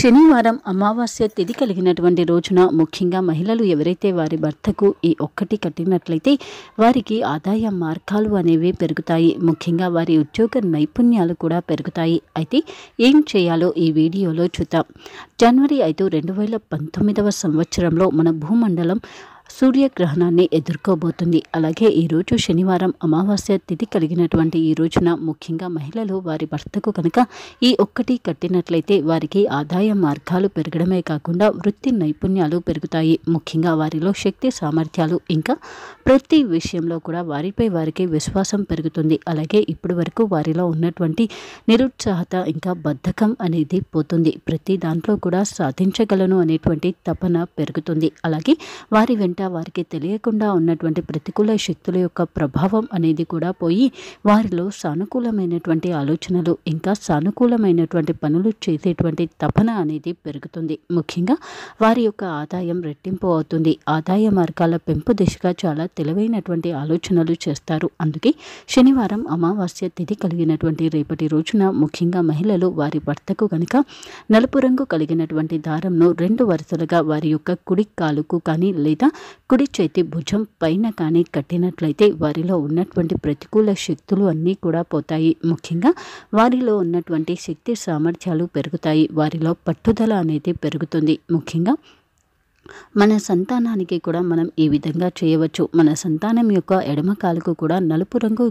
శనివారం అమావాస్య తిథి కలిగినటువంటి రోజున ముఖ్యంగా మహిళలు ఎవరైతే వారి భర్తకు ఈ ఒక్కటి కట్టినట్లయితే వారికి ఆదాయ మార్గాలు అనేవి పెరుగుతాయి. ముఖ్యంగా వారి ఉద్యోగ నైపుణ్యాలు కూడా పెరుగుతాయి. అయితే ఏం చేయాలో ఈ వీడియోలో చూద్దాం. జనవరి ఐదు రెండు వేల పంతొమ్మిదవ సంవత్సరంలో మన భూమండలం సూర్యగ్రహణాన్ని ఎదుర్కోబోతుంది. అలాగే ఈరోజు శనివారం అమావాస్య తిథి కలిగినటువంటి ఈ రోజున ముఖ్యంగా మహిళలు వారి భర్తకు కనుక ఈ ఒక్కటి కట్టినట్లయితే వారికి ఆదాయ మార్గాలు పెరగడమే కాకుండా వృత్తి నైపుణ్యాలు పెరుగుతాయి. ముఖ్యంగా వారిలో శక్తి సామర్థ్యాలు ఇంకా ప్రతి విషయంలో కూడా వారిపై వారికి విశ్వాసం పెరుగుతుంది. అలాగే ఇప్పటి వరకు వారిలో ఉన్నటువంటి నిరుత్సాహత ఇంకా బద్ధకం అనేది పోతుంది. ప్రతి దాంట్లో కూడా సాధించగలను అనేటువంటి తపన పెరుగుతుంది. అలాగే వారి వెంట వారికి తెలియకుండా ఉన్నటువంటి ప్రతికూల శక్తుల యొక్క ప్రభావం అనేది కూడా పోయి వారిలో సానుకూలమైనటువంటి ఆలోచనలు ఇంకా సానుకూలమైనటువంటి పనులు చేసేటువంటి తపన అనేది పెరుగుతుంది. ముఖ్యంగా వారి యొక్క ఆదాయం రెట్టింపు అవుతుంది. ఆదాయ మార్గాల పెంపు దిశగా చాలా తెలివైనటువంటి ఆలోచనలు చేస్తారు. అందుకే శనివారం అమావాస్య తిథి కలిగినటువంటి రేపటి రోజున ముఖ్యంగా మహిళలు వారి భర్తకు కనుక నలుపు రంగు కలిగినటువంటి దారంను రెండు వరుసలుగా వారి యొక్క కుడి కాలుకు కానీ లేదా కుడి చేతి భుజం పైన కానీ కట్టినట్లయితే వారిలో ఉన్నటువంటి ప్రతికూల శక్తులు అన్నీ కూడా పోతాయి. ముఖ్యంగా వారిలో ఉన్నటువంటి శక్తి సామర్థ్యాలు పెరుగుతాయి. వారిలో పట్టుదల అనేది పెరుగుతుంది. ముఖ్యంగా మన సంతానానికి కూడా మనం ఈ విధంగా చేయవచ్చు. మన సంతానం యొక్క ఎడమ కాలుకు కూడా నలుపు రంగు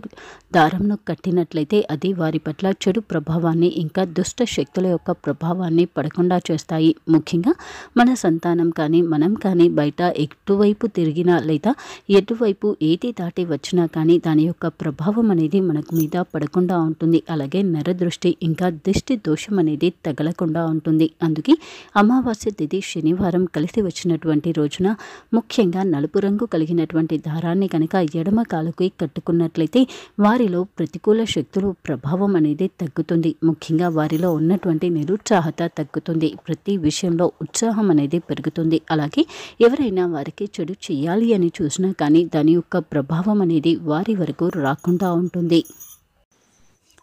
దారంను కట్టినట్లయితే అది వారి పట్ల చెడు ప్రభావాన్ని ఇంకా దుష్ట శక్తుల యొక్క ప్రభావాన్ని పడకుండా చేస్తాయి. ముఖ్యంగా మన సంతానం కానీ మనం కానీ బయట ఎటువైపు తిరిగినా లేదా ఎటువైపు ఏది దాటి వచ్చినా కానీ దాని యొక్క ప్రభావం అనేది మనకు మీద పడకుండా ఉంటుంది. అలాగే నరదృష్టి ఇంకా దిష్టి దోషం అనేది తగలకుండా ఉంటుంది. అందుకే అమావాస్య తిథి శనివారం కలిసి వచ్చిన వచ్చినటువంటి రోజున ముఖ్యంగా నలుపు రంగు కలిగినటువంటి దారాన్ని కనుక ఎడమ కాలుకి కట్టుకున్నట్లయితే వారిలో ప్రతికూల శక్తులు ప్రభావం అనేది తగ్గుతుంది. ముఖ్యంగా వారిలో ఉన్నటువంటి నిరుత్సాహత తగ్గుతుంది. ప్రతి విషయంలో ఉత్సాహం అనేది పెరుగుతుంది. అలాగే ఎవరైనా వారికి చెడు చేయాలి అని చూసినా కానీ దాని యొక్క ప్రభావం అనేది వారి వరకు రాకుండా ఉంటుంది.